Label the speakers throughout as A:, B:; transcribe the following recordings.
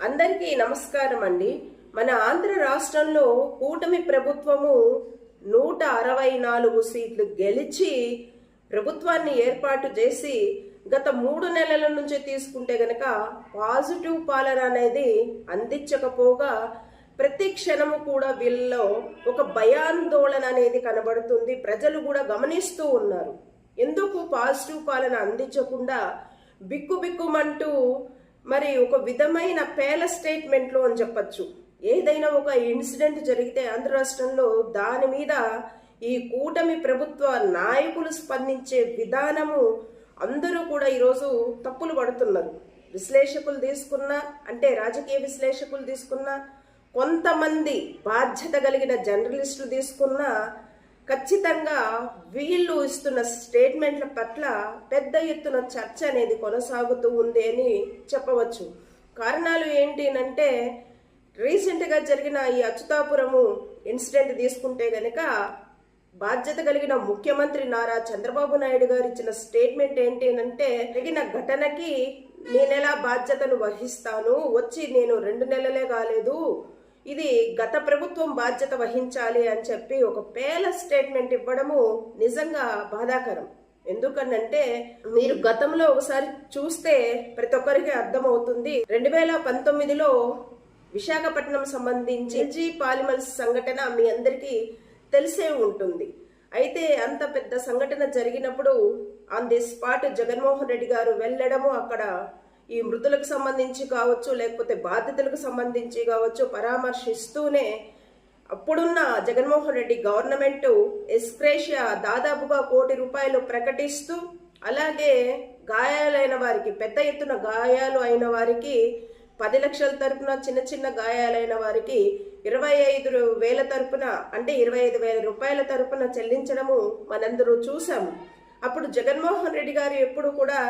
A: అందరికీ నమస్కారం అండి మన ఆంధ్ర రాష్ట్రంలో కూటమి ప్రభుత్వము నూట అరవై నాలుగు సీట్లు గెలిచి ప్రభుత్వాన్ని ఏర్పాటు చేసి గత మూడు నెలల నుంచి తీసుకుంటే గనక పాజిటివ్ పాలన అనేది అందించకపోగా ప్రతి క్షణము కూడా వీళ్ళలో ఒక భయాందోళన అనేది కనబడుతుంది. ప్రజలు కూడా గమనిస్తూ ఉన్నారు. ఎందుకు పాజిటివ్ పాలన అందించకుండా బిక్కు బిక్కుమంటూ మరి ఒక విధమైన పేల స్టేట్మెంట్లు అని చెప్పచ్చు. ఏదైనా ఒక ఇన్సిడెంట్ జరిగితే ఆంధ్ర రాష్ట్రంలో దాని మీద ఈ కూటమి ప్రభుత్వ నాయకులు స్పందించే విధానము అందరూ కూడా ఈరోజు తప్పులు పడుతున్నారు. విశ్లేషకులు తీసుకున్నా అంటే రాజకీయ విశ్లేషకులు తీసుకున్నా కొంతమంది బాధ్యత కలిగిన జర్నలిస్టులు తీసుకున్నా ఖచ్చితంగా వీళ్ళు ఇస్తున్న స్టేట్మెంట్ల పట్ల పెద్ద ఎత్తున చర్చ అనేది కొనసాగుతూ ఉంది అని చెప్పవచ్చు. కారణాలు ఏంటినంటే రీసెంట్గా జరిగిన ఈ అచ్యుతాపురము ఇన్సిడెంట్ తీసుకుంటే గనక బాధ్యత కలిగిన ముఖ్యమంత్రి నారా చంద్రబాబు నాయుడు గారు ఇచ్చిన స్టేట్మెంట్ ఏంటి అంటే జరిగిన ఘటనకి నేనెలా బాధ్యతను వహిస్తాను? వచ్చి నేను రెండు నెలలే కాలేదు. ఇది గత ప్రభుత్వం బాధ్యత వహించాలి అని చెప్పి ఒక పేల స్టేట్మెంట్ ఇవ్వడము నిజంగా బాధాకరం. ఎందుకనంటే మీరు గతంలో ఒకసారి చూస్తే ప్రతి ఒక్కరికి అర్థమవుతుంది. రెండు వేల పంతొమ్మిదిలో విశాఖపట్నం సంబంధించి ఎల్జీ పాలిమర్స్ సంఘటన మీ అందరికీ తెలిసే ఉంటుంది. అయితే అంత పెద్ద సంఘటన జరిగినప్పుడు on the spot Jaganmohan Reddy గారు వెళ్ళడము అక్కడ ఈ మృతులకు సంబంధించి కావచ్చు లేకపోతే బాధితులకు సంబంధించి కావచ్చు పరామర్శిస్తూనే అప్పుడున్న జగన్మోహన్ రెడ్డి గవర్నమెంట్ ఎస్క్రేషియా దాదాపుగా కోటి రూపాయలు ప్రకటిస్తూ అలాగే గాయాలైన వారికి పెద్ద ఎత్తున గాయాలు అయిన వారికి పది లక్షల తరపున చిన్న చిన్న గాయాలైన వారికి ఇరవై ఐదు వేల తరపున అంటే ఇరవై ఐదు వేల రూపాయల తరపున చెల్లించడము మనందరూ చూసాము అప్పుడు జగన్మోహన్ రెడ్డి గారు ఎప్పుడు కూడా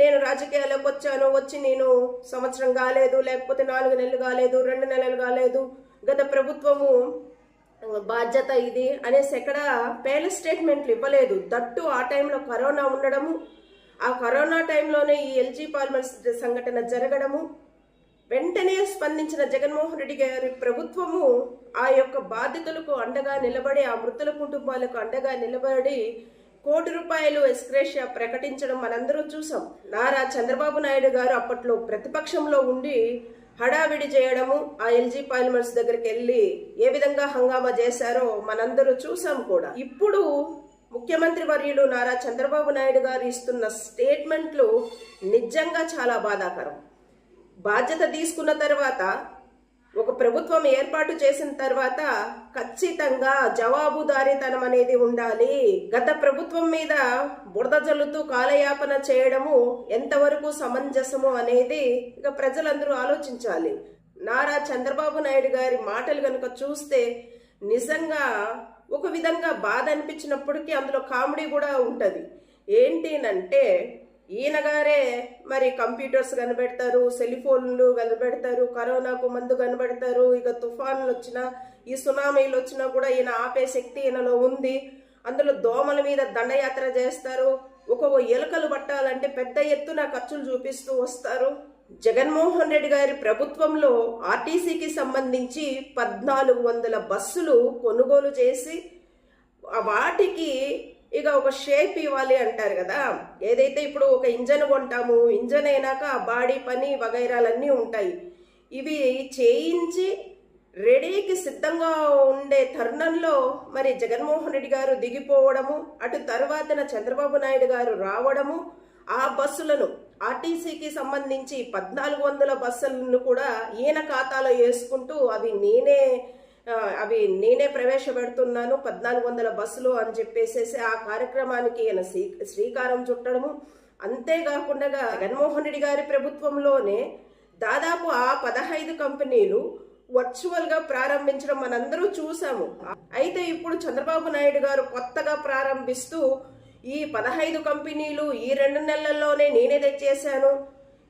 A: నేను రాజకీయాల్లోకి వచ్చాను వచ్చి నేను సంవత్సరం కాలేదు లేకపోతే నాలుగు నెలలు కాలేదు రెండు నెలలు కాలేదు. గత ప్రభుత్వము బాధ్యత ఇది అనేసి ఎక్కడ పేల స్టేట్మెంట్లు ఇవ్వలేదు. దట్టు ఆ టైంలో కరోనా ఉండడము ఆ కరోనా టైంలోనే ఈ ఎల్జీ పాల్మర్స్ సంఘటన జరగడము వెంటనే స్పందించిన జగన్మోహన్ రెడ్డి గారి ప్రభుత్వము ఆ యొక్క బాధితులకు అండగా నిలబడి ఆ మృతుల కుటుంబాలకు అండగా నిలబడి కోటి రూపాయలు ఎస్క్రేషియా ప్రకటించడం మనందరూ చూసాం. నారా చంద్రబాబు నాయుడు గారు అప్పట్లో ప్రతిపక్షంలో ఉండి హడావిడి చేయడము ఆ ఎల్జీ పాలిమర్స్ దగ్గరికి వెళ్ళి ఏ విధంగా హంగామా చేశారో మనందరూ చూసాం కూడా. ఇప్పుడు ముఖ్యమంత్రి వర్యులు నారా చంద్రబాబు నాయుడు గారు ఇస్తున్న స్టేట్మెంట్లు నిజంగా చాలా బాధాకరం. బాధ్యత తీసుకున్న తర్వాత ప్రభుత్వం ఏర్పాటు చేసిన తర్వాత ఖచ్చితంగా జవాబుదారీతనం అనేది ఉండాలి. గత ప్రభుత్వం మీద బురద జల్లుతూ కాలయాపన చేయడము ఎంతవరకు సమంజసము అనేది ఇక ప్రజలందరూ ఆలోచించాలి. నారా చంద్రబాబు నాయుడు గారి మాటలు కనుక చూస్తే నిజంగా ఒక విధంగా బాధ అనిపించినప్పటికీ అందులో కామెడీ కూడా ఉంటుంది. ఏంటినంటే ఈయన గారే మరి కంప్యూటర్స్ కనిపెడతారు సెలిఫోన్లు కనబెడతారు కనిపెడతారు కరోనాకు మందు కనిపెడతారు ఇక తుఫాన్లు వచ్చినా ఈ సునామీలు వచ్చినా కూడా ఈయన ఆపే శక్తి ఈయనలో ఉంది. అందులో దోమల మీద దండయాత్ర చేస్తారు. ఒక్కొక్క ఎలుకలు పట్టాలంటే పెద్ద ఎత్తున ఖర్చులు చూపిస్తూ వస్తారు. జగన్మోహన్ రెడ్డి గారి ప్రభుత్వంలో ఆర్టీసీకి సంబంధించి పద్నాలుగు వందల బస్సులు కొనుగోలు చేసి వాటికి ఇక ఒక షేప్ ఇవ్వాలి అంటారు కదా. ఏదైతే ఇప్పుడు ఒక ఇంజన్ కొంటాము ఇంజన్ అయినాక ఆ బాడీ పని వగైరాలన్నీ ఉంటాయి. ఇవి చేయించి రెడీకి సిద్ధంగా ఉండే తరుణంలో మరి జగన్మోహన్ రెడ్డి గారు దిగిపోవడము అటు తర్వాతన చంద్రబాబు నాయుడు గారు రావడము ఆ బస్సులను ఆర్టీసీకి సంబంధించి పద్నాలుగు వందల బస్సులను కూడా ఈయన ఖాతాలో వేసుకుంటూ అవి నేనే అవి నేనే ప్రవేశపెడుతున్నాను పద్నాలుగు వందల బస్సులు అని చెప్పేసేసి ఆ కార్యక్రమానికి ఈయన శ్రీకారం చుట్టడము. అంతేకాకుండా జగన్మోహన్ రెడ్డి గారి ప్రభుత్వంలోనే దాదాపు ఆ పదహైదు కంపెనీలు వర్చువల్గా ప్రారంభించడం మనందరూ చూసాము. అయితే ఇప్పుడు చంద్రబాబు నాయుడు గారు కొత్తగా ప్రారంభిస్తూ ఈ పదహైదు కంపెనీలు ఈ రెండు నెలల్లోనే నేనే తెచ్చేశాను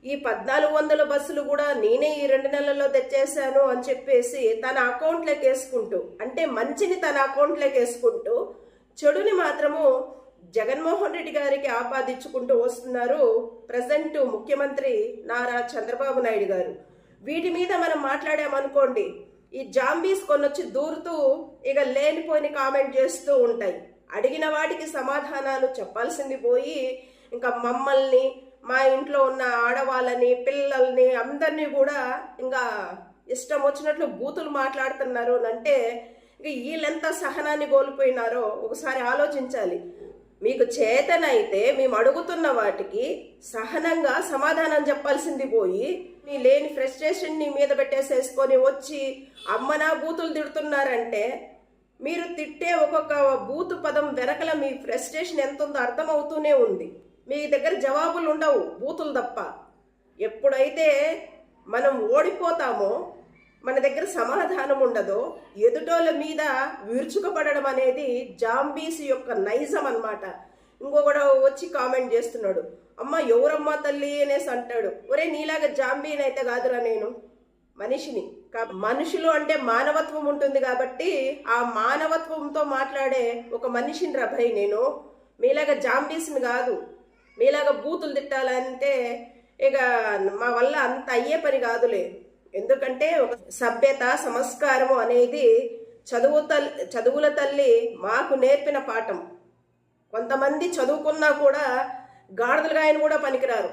A: ఈ పద్నాలుగు వందల బస్సులు కూడా నేనే ఈ రెండు నెలల్లో తెచ్చేశాను అని చెప్పేసి తన అకౌంట్లోకి వేసుకుంటూ అంటే మంచిని తన అకౌంట్లోకి వేసుకుంటూ చెడుని మాత్రము జగన్మోహన్ రెడ్డి గారికి ఆపాదించుకుంటూ వస్తున్నారు ప్రజెంట్ ముఖ్యమంత్రి నారా చంద్రబాబు నాయుడు గారు. వీటి మీద మనం మాట్లాడామనుకోండి ఈ జాంబీస్ కొన్నొచ్చి దూరుతూ ఇక లేనిపోయిన కామెంట్ చేస్తూ ఉంటాయి. అడిగిన వాటికి సమాధానాలు చెప్పాల్సింది పోయి ఇంకా మమ్మల్ని మా ఇంట్లో ఉన్న ఆడవాళ్ళని పిల్లల్ని అందరినీ కూడా ఇంకా ఇష్టం వచ్చినట్లు బూతులు మాట్లాడుతున్నారు అని అంటే ఇక వీళ్ళెంత సహనాన్ని కోల్పోయినారో ఒకసారి ఆలోచించాలి. మీకు చేతనైతే మేము అడుగుతున్న వాటికి సహనంగా సమాధానం చెప్పాల్సింది పోయి మీ లేని ఫ్రస్ట్రేషన్ని మీద పెట్టేసేసుకొని వచ్చి అమ్మనా బూతులు తిడుతున్నారంటే మీరు తిట్టే ఒక్కొక్క బూతు పదం వెనకల మీ ఫ్రస్ట్రేషన్ ఎంత ఉందో అర్థమవుతూనే ఉంది. మీ దగ్గర జవాబులు ఉండవు బూతులు తప్ప. ఎప్పుడైతే మనం ఓడిపోతామో మన దగ్గర సమాధానం ఉండదో ఎదుటోళ్ళ మీద విరుచుకుపడడం అనేది జాంబీస్ యొక్క నైజం అన్నమాట. ఇంకొకడు వచ్చి కామెంట్ చేస్తున్నాడు. అమ్మ ఎవరమ్మా తల్లి అనేసి అంటాడు. ఒరే నీలాగా జాంబీని అయితే కాదురా నేను. మనిషిని. మనుషులు అంటే మానవత్వం ఉంటుంది కాబట్టి ఆ మానవత్వంతో మాట్లాడే ఒక మనిషిని రభై నేను. మీలాగా జాంబీస్ని కాదు. మీలాగా బూతులు తిట్టాలంటే ఇక మా వల్ల అంత అయ్యే పని కాదులే. ఎందుకంటే ఒక సభ్యత సంస్కారము అనేది చదువు తల్లి చదువుల తల్లి మాకు నేర్పిన పాఠం. కొంతమంది చదువుకున్నా కూడా గాడిదలుగా ఆయన కూడా పనికిరారు.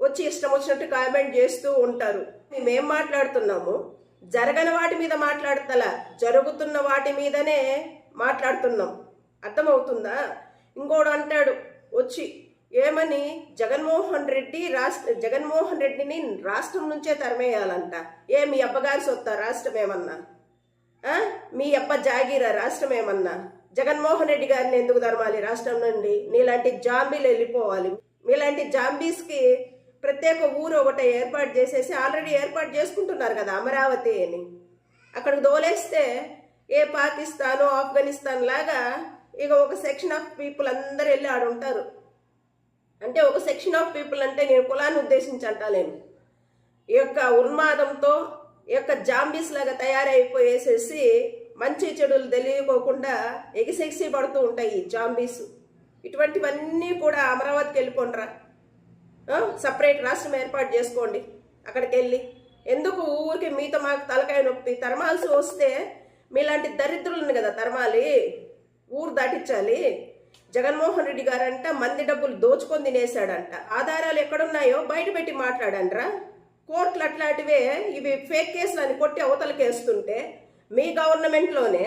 A: వచ్చి ఇష్టం వచ్చినట్టు కామెంట్ చేస్తూ ఉంటారు. మేమేం మాట్లాడుతున్నాము? జరగని వాటి మీద మాట్లాడతలా. జరుగుతున్న వాటి మీదనే మాట్లాడుతున్నాం. అర్థమవుతుందా? ఇంకోడు అంటాడు వచ్చి ఏమని? జగన్మోహన్ రెడ్డి రాష్ట్ర జగన్మోహన్ రెడ్డిని రాష్ట్రం నుంచే తరిమేయాలంట. ఏ మీ అబ్బగారి సొత్తా రాష్ట్రం ఏమన్నా మీ అబ్బ జాగీరా రాష్ట్రం ఏమన్నా జగన్మోహన్ రెడ్డి గారిని ఎందుకు తరమాలి రాష్ట్రం నుండి? నీలాంటి జాంబీలు వెళ్ళిపోవాలి. మీలాంటి జాంబీస్కి ప్రత్యేక ఊరు ఒకటి ఏర్పాటు చేసేసి ఆల్రెడీ ఏర్పాటు చేసుకుంటున్నారు కదా అమరావతి అని. అక్కడికి దోలేస్తే ఏ పాకిస్తాను ఆఫ్ఘనిస్తాన్ లాగా ఇక ఒక సెక్షన్ ఆఫ్ పీపుల్ అందరు వెళ్ళి ఆడుంటారు. ఉంటారు అంటే ఒక సెక్షన్ ఆఫ్ పీపుల్ అంటే నేను కులాన్ని ఉద్దేశించి అంటలేను ఈ యొక్క ఉన్మాదంతో ఈ యొక్క జాంబీస్ లాగా తయారైపోయేసేసి మంచి చెడులు తెలియకోకుండా ఎగిసెగిసి పడుతూ ఉంటాయి ఈ జాంబీస్. ఇటువంటివన్నీ కూడా అమరావతికి వెళ్ళిపోండిరా. సపరేట్ రాష్ట్రం ఏర్పాటు చేసుకోండి అక్కడికి వెళ్ళి ఎందుకు ఊరికి మీతో మాకు తలకాయ నొప్పి? తరమాల్సి వస్తే మీలాంటి దరిద్రులను కదా తరమాలి. ఊరు దాటించాలి. జగన్మోహన్ రెడ్డి గారంట మంది డబ్బులు దోచుకొని తినేశాడంట. ఆధారాలు ఎక్కడున్నాయో బయట పెట్టి మాట్లాడండ్రా. కోర్టులు అట్లాంటివే ఇవి ఫేక్ కేసులు అని కొట్టి అవతలకేస్తుంటే మీ గవర్నమెంట్లోనే.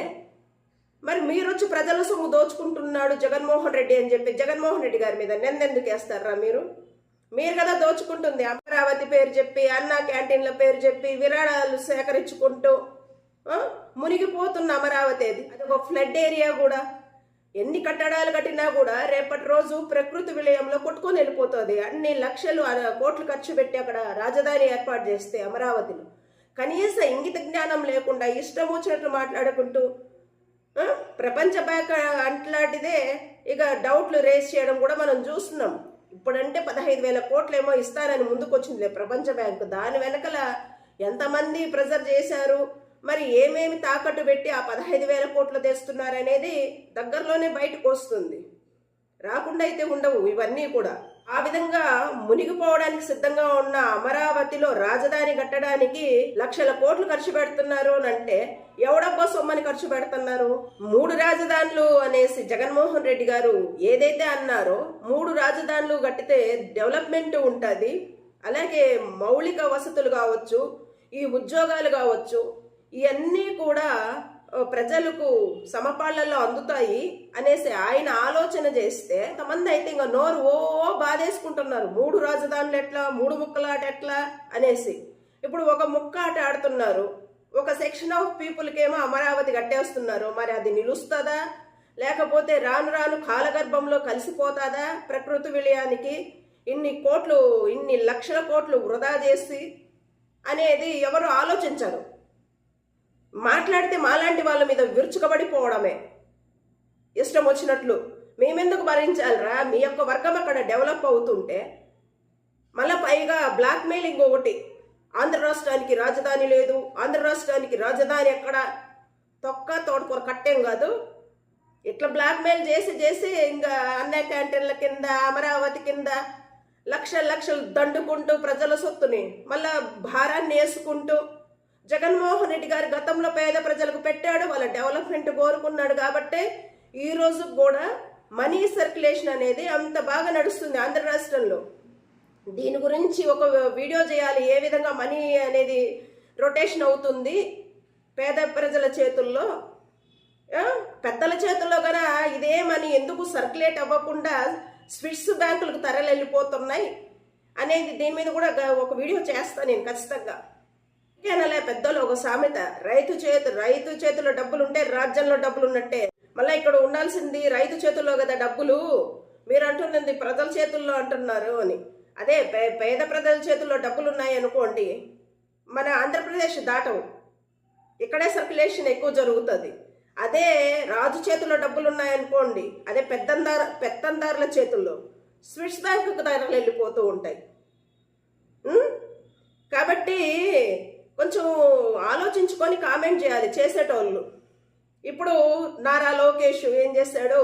A: మరి మీరు వచ్చి ప్రజల సొమ్ము దోచుకుంటున్నాడు జగన్మోహన్ రెడ్డి అని చెప్పి జగన్మోహన్ రెడ్డి గారి మీద నిందెందుకు వేస్తారా మీరు? మీరు కదా దోచుకుంటుంది. అమరావతి పేరు చెప్పి అన్నా క్యాంటీన్ల పేరు చెప్పి విరాళాలు సేకరించుకుంటూ మునిగిపోతున్న అమరావతి అది అది ఒక ఫ్లడ్ ఏరియా కూడా. ఎన్ని కట్టడాలు కట్టినా కూడా రేపటి రోజు ప్రకృతి విలయంలో కొట్టుకొని వెళ్ళిపోతుంది. అన్ని లక్షలు కోట్లు ఖర్చు పెట్టి అక్కడ రాజధాని ఏర్పాటు చేస్తే అమరావతిలో. కనీస ఇంగిత జ్ఞానం లేకుండా ఇష్టం వచ్చినట్లు మాట్లాడుకుంటూ ప్రపంచ బ్యాంక్ అంట్లాంటిదే ఇక డౌట్లు రేస్ చేయడం కూడా మనం చూస్తున్నాం. ఇప్పుడంటే పదహైదు వేల కోట్లు ఏమో ఇస్తానని ముందుకొచ్చిందిలే ప్రపంచ బ్యాంకు. దాని వెనకల ఎంతమంది ప్రెజర్ చేశారు? మరి ఏమేమి తాకట్టు పెట్టి ఆ పదహైదు వేల కోట్లు తెస్తున్నారనేది దగ్గరలోనే బయటకు వస్తుంది. రాకుండా అయితే ఉండవు ఇవన్నీ కూడా. ఆ విధంగా మునిగిపోవడానికి సిద్ధంగా ఉన్న అమరావతిలో రాజధాని కట్టడానికి లక్షల కోట్లు ఖర్చు పెడుతున్నారు అని అంటే ఎవడబ్బా సొమ్మని ఖర్చు పెడుతున్నారు? మూడు రాజధానులు అనేసి జగన్మోహన్ రెడ్డి గారు ఏదైతే అన్నారో మూడు రాజధానులు కట్టితే డెవలప్మెంట్ ఉంటుంది. అలాగే మౌలిక వసతులు కావచ్చు ఈ ఉద్యోగాలు కావచ్చు ఇవన్నీ కూడా ప్రజలకు సమపాళ్ళలో అందుతాయి అనేసి ఆయన ఆలోచన చేస్తే కొంతమంది అయితే ఇంకా నోరు ఓ బాధేసుకుంటున్నారు. మూడు రాజధానులు ఎట్లా? మూడు ముక్కలాట ఎట్లా? అనేసి. ఇప్పుడు ఒక ముక్క ఆట ఆడుతున్నారు. ఒక సెక్షన్ ఆఫ్ పీపుల్కేమో అమరావతి కట్టేస్తున్నారు. మరి అది నిలుస్తుందా? లేకపోతే రాను రాను కాలగర్భంలో కలిసిపోతాదా ప్రకృతి విలయానికి? ఇన్ని కోట్లు ఇన్ని లక్షల కోట్లు వృధా చేసి? అనేది ఎవరు ఆలోచించరు. మాట్లాడితే మాలాంటి వాళ్ళ మీద విరుచుకబడిపోవడమే. ఇష్టం వచ్చినట్లు మేమెందుకు భరించాలిరా? మీ యొక్క వర్గం అక్కడ డెవలప్ అవుతుంటే మళ్ళా పైగా బ్లాక్మెయిలింగ్ ఒకటి. ఆంధ్ర రాష్ట్రానికి రాజధాని లేదు. ఆంధ్ర రాష్ట్రానికి రాజధాని ఎక్కడ? తొక్క తోటకూర కట్టేం కాదు. ఇట్లా బ్లాక్మెయిల్ చేసి చేసి ఇంకా అన్న క్యాంటీన్ల కింద అమరావతి కింద లక్షల లక్షలు దండుకుంటూ ప్రజల సొత్తుని మళ్ళా భారాన్ని వేసుకుంటూ జగన్మోహన్ రెడ్డి గారు గతంలో పేద ప్రజలకు పెట్టాడు వాళ్ళ డెవలప్మెంట్ కోరుకున్నాడు కాబట్టే ఈ రోజు కూడా మనీ సర్క్యులేషన్ అనేది అంత బాగా నడుస్తుంది ఆంధ్ర రాష్ట్రంలో. దీని గురించి ఒక వీడియో చేయాలి ఏ విధంగా మనీ అనేది రొటేషన్ అవుతుంది పేద ప్రజల చేతుల్లో? పెద్దల చేతుల్లో గన ఇదే మనీ ఎందుకు సర్క్యులేట్ అవ్వకుండా స్విస్ బ్యాంకులకు తరలి వెళ్ళిపోతున్నాయి అనేది దీని మీద కూడా ఒక వీడియో చేస్తాను నేను ఖచ్చితంగా. ఇంకేనలే పెద్దలు ఒక సామెత. రైతు చేతు రైతు చేతిలో డబ్బులు ఉంటే రాజ్యంలో డబ్బులు ఉన్నట్టే మళ్ళీ ఇక్కడ ఉండాల్సింది రైతు చేతుల్లో కదా డబ్బులు. మీరు అంటున్నది ప్రజల చేతుల్లో అంటున్నారు అని. అదే పే- పేద ప్రజల చేతుల్లో డబ్బులు ఉన్నాయి అనుకోండి మన ఆంధ్రప్రదేశ్ దాటవు. ఇక్కడే సర్క్యులేషన్ ఎక్కువ జరుగుతుంది. అదే రాజు చేతిలో డబ్బులు ఉన్నాయనుకోండి అదే పెద్దందార పెత్తందారుల చేతుల్లో స్విస్ బ్యాంకు ధరలు వెళ్ళిపోతూ ఉంటాయి. కాబట్టి కొంచెం ఆలోచించుకొని కామెంట్ చేయాలి చేసేటోళ్ళు. ఇప్పుడు నారా లోకేష్ ఏం చేశాడు?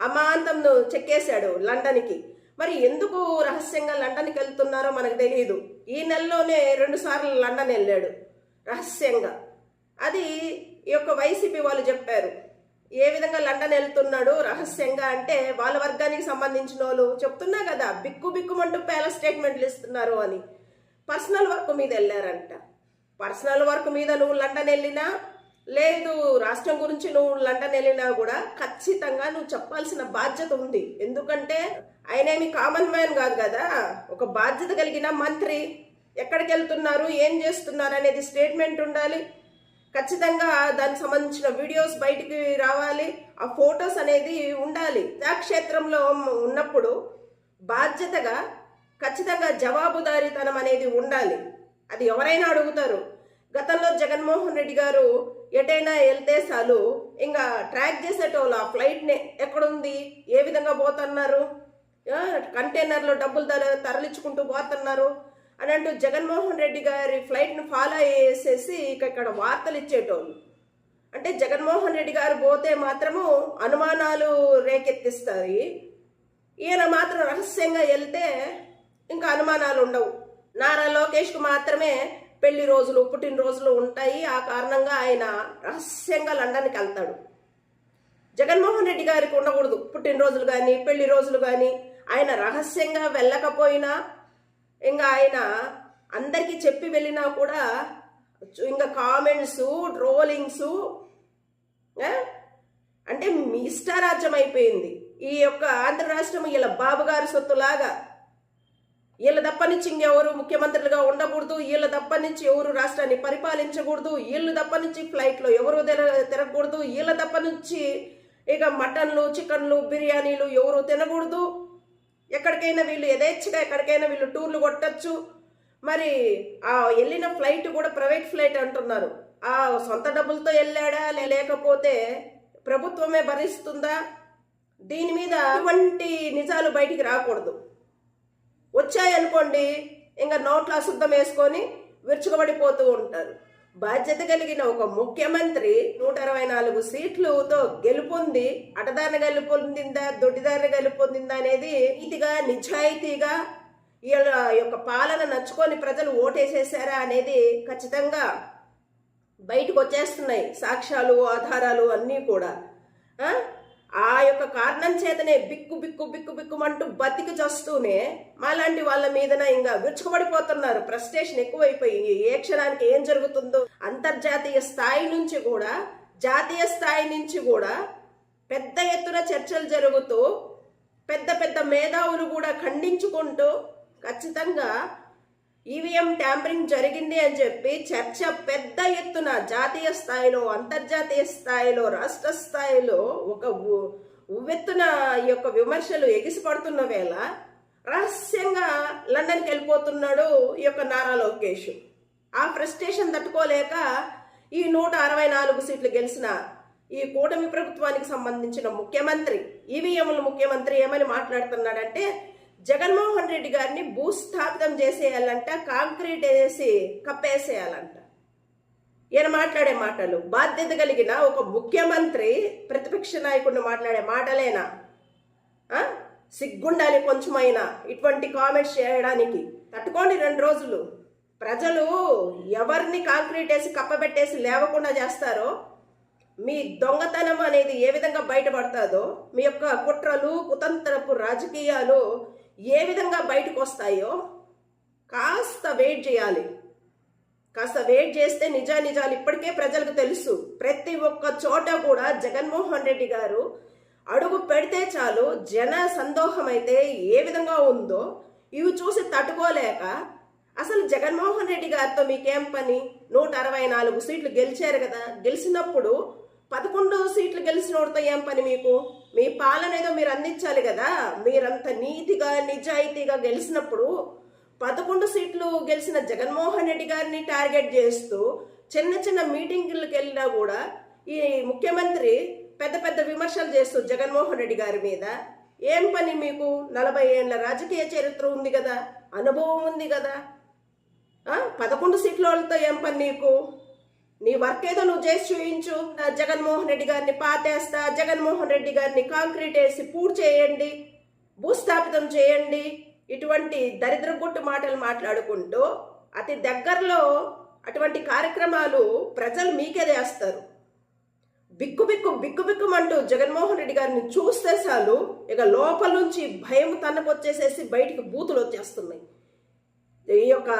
A: అమాంతం చెక్కేశాడు లండన్కి. మరి ఎందుకు రహస్యంగా లండన్కి వెళ్తున్నారో మనకు తెలియదు ఈ నెలలోనే రెండుసార్లు లండన్ వెళ్ళాడు రహస్యంగా. అది ఈ యొక్క వైసీపీ వాళ్ళు చెప్పారు. ఏ విధంగా లండన్ వెళ్తున్నాడు రహస్యంగా అంటే వాళ్ళ వర్గానికి సంబంధించిన వాళ్ళు చెప్తున్నా కదా బిక్కు బిక్కుమంటూ పేల స్టేట్మెంట్లు ఇస్తున్నారు అని. పర్సనల్ వర్క్ మీద వెళ్ళారంట. పర్సనల్ వర్క్ మీద నువ్వు లండన్ వెళ్ళినా లేదు రాష్ట్రం గురించి నువ్వు లండన్ వెళ్ళినా కూడా ఖచ్చితంగా నువ్వు చెప్పాల్సిన బాధ్యత ఉంది. ఎందుకంటే ఆయనేమి కామన్ మ్యాన్ కాదు కదా. ఒక బాధ్యత కలిగిన మంత్రి ఎక్కడికి వెళ్తున్నారు ఏం చేస్తున్నారు అనేది స్టేట్మెంట్ ఉండాలి. ఖచ్చితంగా దానికి సంబంధించిన వీడియోస్ బయటికి రావాలి. ఆ ఫొటోస్ అనేది ఉండాలి. ఆ క్షేత్రంలో ఉన్నప్పుడు బాధ్యతగా ఖచ్చితంగా జవాబుదారీతనం అనేది ఉండాలి. అది ఎవరైనా అడుగుతారు. గతంలో జగన్మోహన్ రెడ్డి గారు ఎటైనా వెళ్తే చాలు ఇంకా ట్రాక్ చేసేటోళ్ళు ఆ ఫ్లైట్ని ఎక్కడుంది? ఏ విధంగా పోతున్నారు? కంటైనర్లో డబ్బులు తర తరలించుకుంటూ పోతున్నారు అని అంటూ జగన్మోహన్ రెడ్డి గారి ఫ్లైట్ను ఫాలో చేసేసి ఇక ఇక్కడ వార్తలు ఇచ్చేటోళ్ళు. అంటే జగన్మోహన్ రెడ్డి గారు పోతే మాత్రము అనుమానాలు రేకెత్తిస్తాయి. ఈయన మాత్రం రహస్యంగా వెళ్తే ఇంకా అనుమానాలు ఉండవు. నారా లోకేష్కు మాత్రమే పెళ్ళి రోజులు పుట్టినరోజులు ఉంటాయి. ఆ కారణంగా ఆయన రహస్యంగా లండన్కి వెళ్తాడు. జగన్మోహన్ రెడ్డి గారికి ఉండకూడదు. పుట్టినరోజులు కానీ పెళ్ళి రోజులు కానీ ఆయన రహస్యంగా వెళ్ళకపోయినా ఇంకా ఆయన అందరికీ చెప్పి వెళ్ళినా కూడా ఇంకా కామెంట్స్ ట్రోలింగ్స్ అంటే మీ ఇష్టారాజ్యం అయిపోయింది. ఈ యొక్క ఆంధ్ర రాష్ట్రం ఇలా బాబు గారి సొత్తులాగా వీళ్ళ తప్ప నుంచి ఇంకెవరు ముఖ్యమంత్రులుగా ఉండకూడదు. వీళ్ళ తప్ప నుంచి ఎవరు రాష్ట్రాన్ని పరిపాలించకూడదు. వీళ్ళు తప్ప నుంచి ఫ్లైట్లో ఎవరు తిరగకూడదు. వీళ్ళ తప్ప నుంచి ఇక మటన్లు చికెన్లు బిర్యానీలు ఎవరు తినకూడదు. ఎక్కడికైనా వీళ్ళు యథేచ్ఛగా ఎక్కడికైనా వీళ్ళు టూర్లు కొట్టచ్చు. మరి ఆ వెళ్ళిన ఫ్లైట్ కూడా ప్రైవేట్ ఫ్లైట్ అంటున్నారు. ఆ సొంత డబ్బులతో వెళ్ళాడా లేకపోతే ప్రభుత్వమే భరిస్తుందా? దీని మీద ఎటువంటి నిజాలు బయటికి రాకూడదు. వచ్చాయనుకోండి ఇంకా నోట్లో అశుద్ధం వేసుకొని విరుచుకబడిపోతూ ఉంటారు. బాధ్యత కలిగిన ఒక ముఖ్యమంత్రి నూట అరవై నాలుగు సీట్లతో గెలుపొంది అటదాన గెలుపొందిందా దొడ్డిదారిన గెలుపొందిందా అనేది నీతిగా నిజాయితీగా వీళ్ళ యొక్క పాలన నచ్చుకొని ప్రజలు ఓటేసేసారా అనేది ఖచ్చితంగా బయటకు వచ్చేస్తున్నాయి. సాక్ష్యాలు ఆధారాలు అన్నీ కూడా. ఆ? యొక్క కారణం చేతనే బిక్కు బిక్కు బిక్కు బిక్కుమంటూ బతికి చస్తూనే మాలాంటి వాళ్ళ మీదన ఇంకా విరుచుకుపడిపోతున్నారు ఫ్రస్ట్రేషన్ ఎక్కువైపోయి ఏ క్షణానికి ఏం జరుగుతుందో అంతర్జాతీయ స్థాయి నుంచి కూడా జాతీయ స్థాయి నుంచి కూడా పెద్ద ఎత్తున చర్చలు జరుగుతూ పెద్ద పెద్ద మేధావులు కూడా ఖండించుకుంటూ ఖచ్చితంగా ఈవీఎం ట్యాంపరింగ్ జరిగింది అని చెప్పి చర్చ పెద్ద ఎత్తున జాతీయ స్థాయిలో అంతర్జాతీయ స్థాయిలో రాష్ట్ర స్థాయిలో ఒక ఉవ్వెత్తున ఈ యొక్క విమర్శలు ఎగిసిపడుతున్న వేళ రహస్యంగా లండన్కి వెళ్ళిపోతున్నాడు ఈ యొక్క నారా లోకేష్. ఆ ఫ్రస్ట్రేషన్ తట్టుకోలేక ఈ నూట అరవై నాలుగు సీట్లు గెలిచిన ఈ కూటమి ప్రభుత్వానికి సంబంధించిన ముఖ్యమంత్రి ఈవీఎంల ముఖ్యమంత్రి ఏమని మాట్లాడుతున్నాడంటే జగన్మోహన్ రెడ్డి గారిని భూస్థాపితం చేసేయాలంట కాంక్రీట్ వేసి కప్పేసేయాలంట. ఈయన మాట్లాడే మాటలు బాధ్యత కలిగిన ఒక ముఖ్యమంత్రి ప్రతిపక్ష నాయకుడిని మాట్లాడే మాటలేనా? సిగ్గుండాలి కొంచెమైనా ఇటువంటి కామెంట్స్ చేయడానికి? తట్టుకోండి రెండు రోజులు. ప్రజలు ఎవరిని కాంక్రీట్ వేసి కప్పబెట్టేసి లేవకుండా చేస్తారో మీ దొంగతనం అనేది ఏ విధంగా బయటపడతాదో మీ యొక్క కుట్రలు కుతంత్రపు రాజకీయాలు ఏ విధంగా బయటకు వస్తాయో కాస్త వెయిట్ చేయాలి. కాస్త వెయిట్ చేస్తే నిజా నిజాలు ఇప్పటికే ప్రజలకు తెలుసు. ప్రతి ఒక్క చోట కూడా జగన్మోహన్ రెడ్డి గారు అడుగు పెడితే చాలు జన సందోహం అయితే ఏ విధంగా ఉందో ఇవి చూసి తట్టుకోలేక అసలు జగన్మోహన్ రెడ్డి గారితో మీకేం పని? నూట అరవై నాలుగు సీట్లు గెలిచారు కదా. గెలిచినప్పుడు పదకొండు సీట్లు గెలిచినోడితో ఏం పని మీకు? మీ పాలన ఏదో మీరు అందించాలి కదా. మీరంత నీతిగా నిజాయితీగా గెలిచినప్పుడు పదకొండు సీట్లు గెలిచిన జగన్మోహన్ రెడ్డి గారిని టార్గెట్ చేస్తూ చిన్న చిన్న మీటింగులకు వెళ్ళినా కూడా ఈ ముఖ్యమంత్రి పెద్ద పెద్ద విమర్శలు చేస్తూ జగన్మోహన్ రెడ్డి గారి మీద ఏం పని మీకు? నలభై ఏళ్ళ రాజకీయ చరిత్ర ఉంది కదా అనుభవం ఉంది కదా. పదకొండు సీట్ల వాళ్ళతో ఏం పని నీకు నీ వర్క్ ఏదో నువ్వు చేసి చూయించు. నా జగన్మోహన్ రెడ్డి గారిని పాతేస్తా. జగన్మోహన్ రెడ్డి గారిని కాంక్రీట్ వేసి పూర్తి చేయండి. భూస్థాపితం చేయండి. ఇటువంటి దరిద్ర గుట్టు మాటలు మాట్లాడుకుంటూ అతి దగ్గరలో అటువంటి కార్యక్రమాలు ప్రజలు మీకే చేస్తారు. బిక్కు బిక్కు బిక్కు బిక్కుమంటూ జగన్మోహన్ రెడ్డి గారిని చూస్తే చాలు. ఇక లోపల నుంచి భయం తనకొచ్చేసేసి బయటికి బూతులు వచ్చేస్తున్నాయి. ఈ యొక్క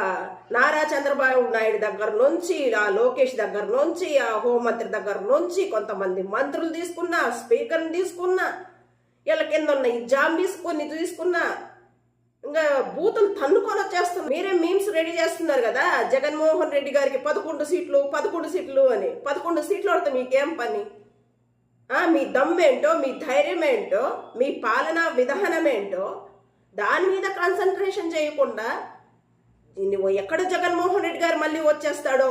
A: నారా చంద్రబాబు నాయుడు దగ్గర నుంచి ఆ లోకేష్ దగ్గర నుంచి ఆ హోంమంత్రి దగ్గర నుంచి కొంతమంది మంత్రులు తీసుకున్నా స్పీకర్ని తీసుకున్నా వీళ్ళ కింద ఉన్న ఈ జామ్ తీసుకొని తీసుకున్నా ఇంకా బూతులు తన్నుకొని వచ్చేస్తున్నారు. మీరే మీమ్స్ రెడీ చేస్తున్నారు కదా జగన్మోహన్ రెడ్డి గారికి పదకొండు సీట్లు పదకొండు సీట్లు అని. పదకొండు సీట్లు పడితే మీకేం పని? మీ దమ్మేంటో మీ ధైర్యం ఏంటో మీ పాలనా విధానం ఏంటో దాని మీద కాన్సన్ట్రేషన్ చేయకుండా ఎక్కడ జగన్మోహన్ రెడ్డి గారు మళ్ళీ వచ్చేస్తాడో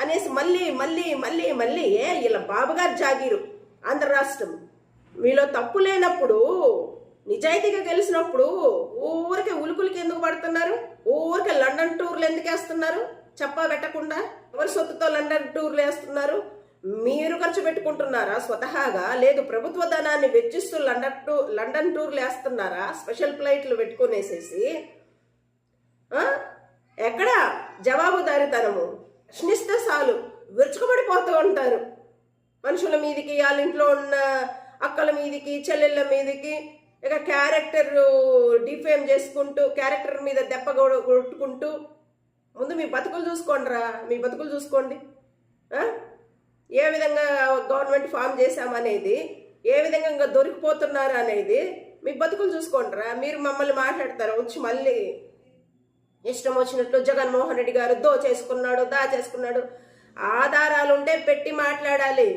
A: అనేసి మళ్ళీ మళ్ళీ మళ్ళీ మళ్ళీ ఏ ఇలా బాబుగారు జాగీరు ఆంధ్ర రాష్ట్రం. మీలో తప్పు లేనప్పుడు నిజాయితీగా గెలిచినప్పుడు ఊరికే ఉలుకులకి ఎందుకు పడుతున్నారు? ఊరికే లండన్ టూర్లు ఎందుకు వేస్తున్నారు? చెప్పా పెట్టకుండా ఎవరి సొత్తుతో లండన్ టూర్లు వేస్తున్నారు? మీరు ఖర్చు పెట్టుకుంటున్నారా? స్వతహాగా లేదు ప్రభుత్వ ధనాన్ని వెచ్చిస్తూ లండన్ టూ లండన్ టూర్లు వేస్తున్నారా? స్పెషల్ ఫ్లైట్లు పెట్టుకునేసేసి ఆ? ఎక్కడ? జవాబుదారితనము. ప్రశ్నిస్తే చాలు విరుచుకుపడిపోతూ ఉంటారు. మనుషుల మీదికి వాళ్ళ ఇంట్లో ఉన్న అక్కల మీదికి చెల్లెళ్ళ మీదికి ఇక క్యారెక్టర్ డిఫేమ్ చేసుకుంటూ క్యారెక్టర్ మీద దెబ్బ కొట్టుకుంటూ ముందు మీ బతుకులు చూసుకోండిరా మీ బతుకులు చూసుకోండి. ఏ విధంగా గవర్నమెంట్ ఫామ్ చేశామనేది ఏ విధంగా ఇంకా దొరికిపోతున్నారు అనేది మీ బతుకులు చూసుకోండిరా. మీరు మమ్మల్ని మాట్లాడతారు? వచ్చి మళ్ళీ ఇష్టం వచ్చినట్లు జగన్మోహన్ రెడ్డి గారు దో చేసుకున్నాడు దా చేసుకున్నాడు. ఆధారాలు ఉంటే పెట్టి మాట్లాడాలి.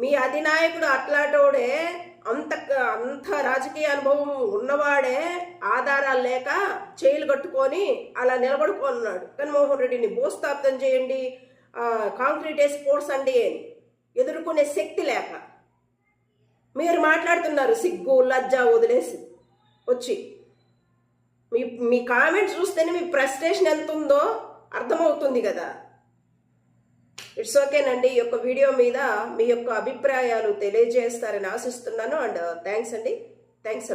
A: మీ అధినాయకుడు అట్లాటోడే అంత అంత రాజకీయ అనుభవం ఉన్నవాడే ఆధారాలు లేక చేయలు కట్టుకొని అలా నిలబడుకున్నాడు. జగన్మోహన్ రెడ్డిని భూస్థాపితం చేయండి. కాంక్రీట్ వేసి పోడ్సండి అని ఎదుర్కొనే శక్తి లేక. మీరు మాట్లాడుతున్నారు సిగ్గు లజ్జ వదిలేసి. వచ్చి. మీ మీ కామెంట్స్ చూస్తేనే మీ ప్రెస్టేషన్ ఎంత ఉందో అర్థమవుతుంది కదా. ఇట్స్ ఓకేనండి ఈ యొక్క వీడియో మీద మీ యొక్క అభిప్రాయాలు తెలియజేస్తారని ఆశిస్తున్నాను. అండ్. థ్యాంక్స్ uh, అండి థ్యాంక్స్